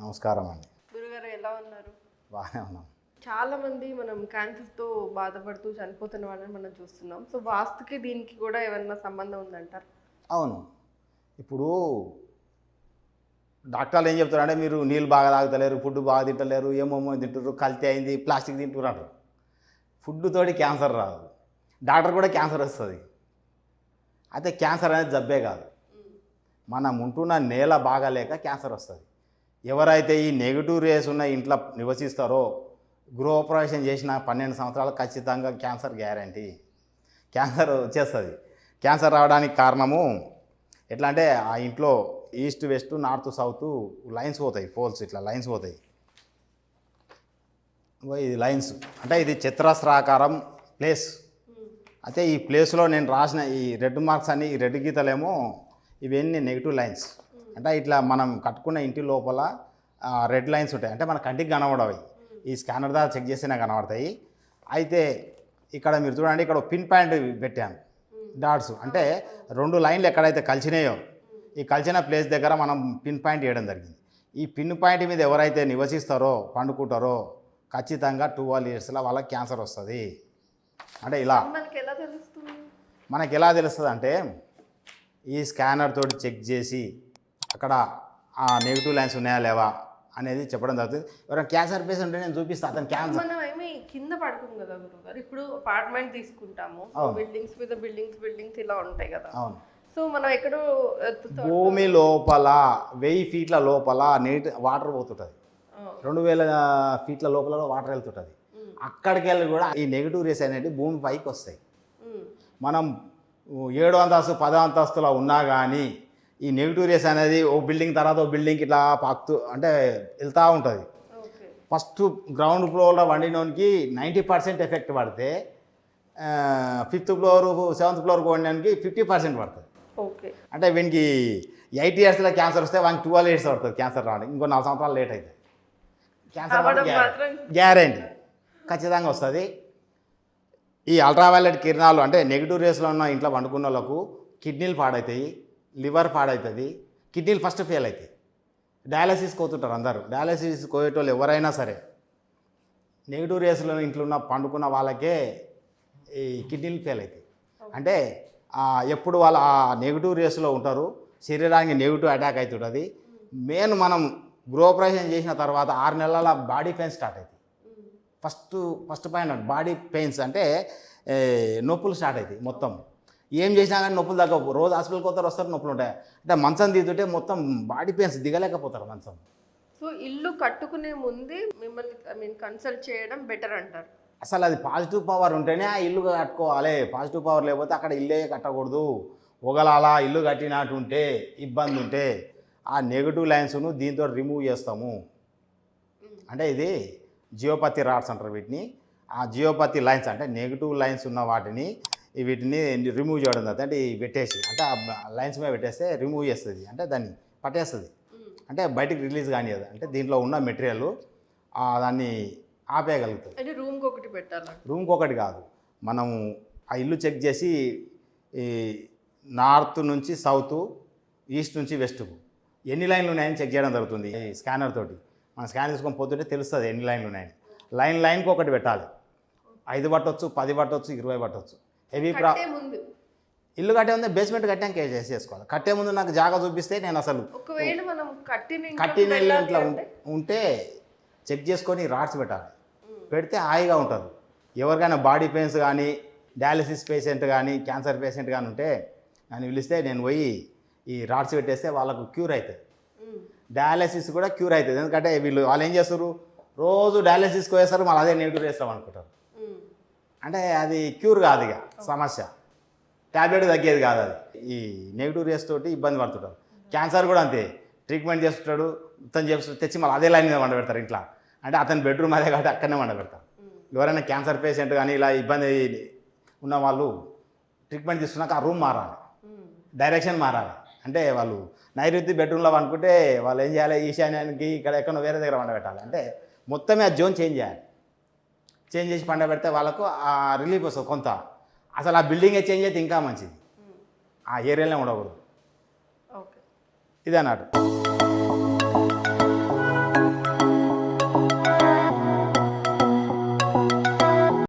నమస్కారం అండి. గురుగారు ఎలా ఉన్నారు? బాగానే ఉన్నాం. చాలా మంది మనం క్యాన్సర్తో బాధపడుతూ చనిపోతున్న వాళ్ళని మనం చూస్తున్నాం. సో వాస్తుకి దీనికి కూడా ఏమన్నా సంబంధం ఉందంటారు? అవును. ఇప్పుడు డాక్టర్లు ఏం చెప్తారంటే మీరు నీళ్ళు బాగా తాగుతలేరు ఫుడ్ బాగా తింటలేరు ఏమేమో తింటారు కల్తీ అయింది ప్లాస్టిక్ తింటారు అంటారు ఫుడ్ తోటి క్యాన్సర్ రాదు. డాక్టర్ కూడా క్యాన్సర్ వస్తుంది. అయితే క్యాన్సర్ అనేది జబ్బే కాదు. మనం ఉంటున్న నేల బాగాలేక క్యాన్సర్ వస్తుంది. ఎవరైతే ఈ నెగిటివ్ రేస్ ఉన్న ఇంట్లో నివసిస్తారో గృహప్రవేశం చేసిన పన్నెండు సంవత్సరాలు ఖచ్చితంగా క్యాన్సర్ గ్యారంటీ. క్యాన్సర్ వచ్చేస్తుంది. క్యాన్సర్ రావడానికి కారణము ఎట్లా అంటే ఆ ఇంట్లో east west north south lines పోతాయి ఫోల్స్ ఇట్లా లైన్స్ పోతాయి. ఇది లైన్స్. అంటే ఇది చిత్రస్రాకారం ప్లేస్. అయితే ఈ ప్లేస్లో నేను రాసిన ఈ రెడ్ మార్క్స్ అని ఈ రెడ్ గీతలేమో ఇవన్నీ నెగిటివ్ లైన్స్. అంటే ఇట్లా మనం కట్టుకున్న ఇంటి లోపల రెడ్ లైన్స్ ఉంటాయి. అంటే మన కంటికి కనబడవి. ఈ స్కానర్ ద్వారా చెక్ చేసినా కనబడతాయి. అయితే ఇక్కడ మీరు చూడండి ఇక్కడ పిన్ పాయింట్ పెట్టాను. డాట్స్ అంటే రెండు లైన్లు ఎక్కడైతే కలిసినాయో ఈ కలిసిన ప్లేస్ దగ్గర మనం పిన్ పాయింట్ వేయడం జరిగింది. ఈ పిన్ పాయింట్ మీద ఎవరైతే నివసిస్తారో పండుకుంటారో ఖచ్చితంగా ట్వెల్వ్ ఇయర్స్లో వాళ్ళకి క్యాన్సర్ వస్తుంది. అంటే ఇలా. మనకి ఎలా తెలుస్తుంది? మనకి ఎలా తెలుస్తుంది అంటే ఈ స్కానర్ తోటి చెక్ చేసి అక్కడ ఆ నెగిటివ్ లైన్స్ ఉన్నాయా లేవా అనేది చెప్పడం జరుగుతుంది. ఎవరైనా క్యాన్సర్ పేషెంట్ ఉంటే నేను చూపిస్తాను అతను క్యాన్సర్ మనం ఏమి కింద పడుకోం కదా గురుగారు. ఇప్పుడు అపార్ట్మెంట్ తీసుకుంటాము. బిల్డింగ్స్ మీద బిల్డింగ్స్ బిల్డింగ్స్ ఇలా ఉంటాయి కదా. అవును. సో మనం ఎక్కడో భూమి లోపల వెయ్యి ఫీట్ల లోపల నీటి వాటర్ పోతుంటుంది. రెండు వేల ఫీట్ల లోపల వాటర్ వెళ్తుంటుంది. అక్కడికి వెళ్ళి కూడా ఈ నెగిటివ్ రేస్ అనేవి భూమి పైకి వస్తాయి. మనం ఏడో అంతస్తు పదో అంతస్తులో ఉన్నా కానీ ఈ నెగిటివ్ రేస్ అనేది ఓ బిల్డింగ్ తర్వాత ఓ బిల్డింగ్ ఇట్లా పాకుతూ అంటే వెళ్తూ ఉంటుంది. ఫస్ట్ గ్రౌండ్ ఫ్లోర్లో వండినోనికి నైంటీ పర్సెంట్ ఎఫెక్ట్ పడితే ఫిఫ్త్ ఫ్లోర్ సెవెంత్ ఫ్లోర్కి వండడానికి ఫిఫ్టీ పర్సెంట్ పడుతుంది. ఓకే. అంటే వీనికి ఎయిట్ ఇయర్స్లో క్యాన్సర్ వస్తే వానికి ట్వెల్వ్ ఇయర్స్ పడుతుంది క్యాన్సర్ రావడానికి. ఇంకో నాలుగు సంవత్సరాలు లేట్ అవుతుంది క్యాన్సర్ గ్యారంటీ. ఖచ్చితంగా వస్తుంది. ఈ అల్ట్రావైలెట్ కిరణాలు అంటే నెగిటివ్ రేస్లో ఉన్న ఇంట్లో వండుకున్న వాళ్ళకు కిడ్నీలు పాడవుతాయి లివర్ పాడవుతుంది కిడ్నీలు ఫస్ట్ ఫెయిల్ అవుతాయి డయాలసిస్ కోతుంటారు అందరూ. డయాలసిస్ కోయేటోళ్ళు ఎవరైనా సరే నెగిటివ్ రేస్లో ఇంట్లో ఉన్న పండుకున్న వాళ్ళకే ఈ కిడ్నీలు ఫెయిల్ అవుతాయి అంటే ఎప్పుడు వాళ్ళు ఆ నెగిటివ్ రేస్లో ఉంటారు శరీరానికి నెగిటివ్ అటాక్ అవుతుంటుంది మెయిన్ మనం గృహప్రవేశం చేసిన తర్వాత ఆరు నెలల బాడీ పెయిన్ స్టార్ట్ అవుతుంది first first point body pains అంటే నొప్పులు స్టార్ట్ అవుతాయి మొత్తం. ఏం చేసినా కానీ నొప్పులు తగ్గవు. రోజు హాస్పిటల్కి పోతారు వస్తారు నొప్పులు ఉంటాయి. అంటే మంచం తీస్తుంటే మొత్తం బాడీ పెయిన్స్ దిగలేకపోతారు మంచం. సో ఇల్లు కట్టుకునే ముందే మిమ్మల్ని ఐ మీన్ కన్సల్ట్ చేయడం బెటర్ అంటారు. అసలు అది పాజిటివ్ పవర్ ఉంటేనే ఆ ఇల్లు కట్టుకోవాలి. పాజిటివ్ పవర్ లేకపోతే అక్కడ ఇల్లే కట్టకూడదు. ఒకవేళ ఇల్లు కట్టినట్టు ఉంటే ఇబ్బంది ఉంటే ఆ నెగిటివ్ లైన్స్ను దీంతో రిమూవ్ చేస్తాము. అంటే ఇది జియోపతి రాడ్స్ అంటారు వీటిని. ఆ జియోపతి లైన్స్ అంటే నెగిటివ్ లైన్స్ ఉన్న వాటిని వీటిని రిమూవ్ చేయడం జరుగుతుంది అంటే ఈ పెట్టేసి అంటే ఆ లైన్స్ మీద పెట్టేస్తే రిమూవ్ చేస్తుంది. అంటే దాన్ని పట్టేస్తుంది. అంటే బయటికి రిలీజ్ కానియదు అంటే దీంట్లో ఉన్న మెటీరియల్ దాన్ని ఆపేయగలుగుతుంది. అంటే రూమ్కి ఒకటి పెట్టాలంట రూమ్కి ఒకటి కాదు. మనం ఆ ఇల్లు చెక్ చేసి ఈ నార్త్ నుంచి సౌత్ ఈస్ట్ నుంచి వెస్ట్కు ఎన్ని లైన్లు ఉన్నాయని చెక్ చేయడం జరుగుతుంది ఈ స్కానర్ తోటి. మనం స్కాన్ తీసుకొని పోతుంటే తెలుస్తుంది ఎన్ని లైన్లు ఉన్నాయని. లైన్ లైన్కి ఒకటి పెట్టాలి. ఐదు పట్టొచ్చు పది పట్టొచ్చు ఇరవై పట్టొచ్చు. హెవీ ప్రా ఇల్లు కట్టే ముందే బేస్మెంట్ కట్టాక చేసి చేసుకోవాలి కట్టే ముందు నాకు జాగా చూపిస్తే నేను అసలు ఒకవేళ మనం కట్టిన కట్టిన ఇల్లు ఇంట్లో? ఉంటే చెక్ చేసుకొని రాడ్స్ పెట్టాలి. పెడితే హాయిగా ఉంటుంది. ఎవరికైనా బాడీ పెయిన్స్ కానీ డయాలసిస్ పేషెంట్ కానీ క్యాన్సర్ పేషెంట్ కానీ ఉంటే నన్ను పిలిస్తే నేను పోయి ఈ రాడ్స్ పెట్టేస్తే వాళ్ళకు క్యూర్ అవుతుంది. డయాలసిస్ కూడా క్యూర్ అవుతుంది ఎందుకంటే వీళ్ళు వాళ్ళు ఏం చేస్తారు? రోజు డయాలసిస్కి పోయేస్తారు మళ్ళీ అదే నెగిటివ్ వేస్తాం అనుకుంటారు. అంటే అది క్యూర్ కాదు ఇక సమస్య. ట్యాబ్లెట్ తగ్గేది కాదు అది. ఈ నెగిటివ్ రేస్ తోటి ఇబ్బంది పడుతుంటారు. క్యాన్సర్ కూడా అంతే. ట్రీట్మెంట్ చేస్తుంటాడు తను చేస్తూ తెచ్చి మళ్ళీ అదే లైన్ మీద వండ పెడతారు ఇంట్లో. అంటే అతని బెడ్రూమ్ అదే కాబట్టి అక్కడనే వండ పెడతారు ఎవరైనా క్యాన్సర్ పేషెంట్ కానీ ఇలా ఇబ్బంది ఉన్న వాళ్ళు ట్రీట్మెంట్ తీసుకున్నాక ఆ రూమ్ మారాలి. డైరెక్షన్ మారాలి. అంటే వాళ్ళు నైరుతి బెడ్రూమ్లో అనుకుంటే వాళ్ళు ఏం చేయాలి? ఈశాన్యానికి ఇక్కడ ఎక్కడో వేరే దగ్గర వండబెట్టాలి. అంటే మొత్తమే ఆ జోన్ చేంజ్ చేయాలి. చేంజ్ చేసి పండబెడితే వాళ్ళకు ఆ రిలీఫ్ వస్తుంది కొంత. అసలు ఆ బిల్డింగే చేంజ్ అయితే ఇంకా మంచిది. ఆ ఏరియాలో ఉండకూడదు. ఓకే. ఇది అన్నట్టు.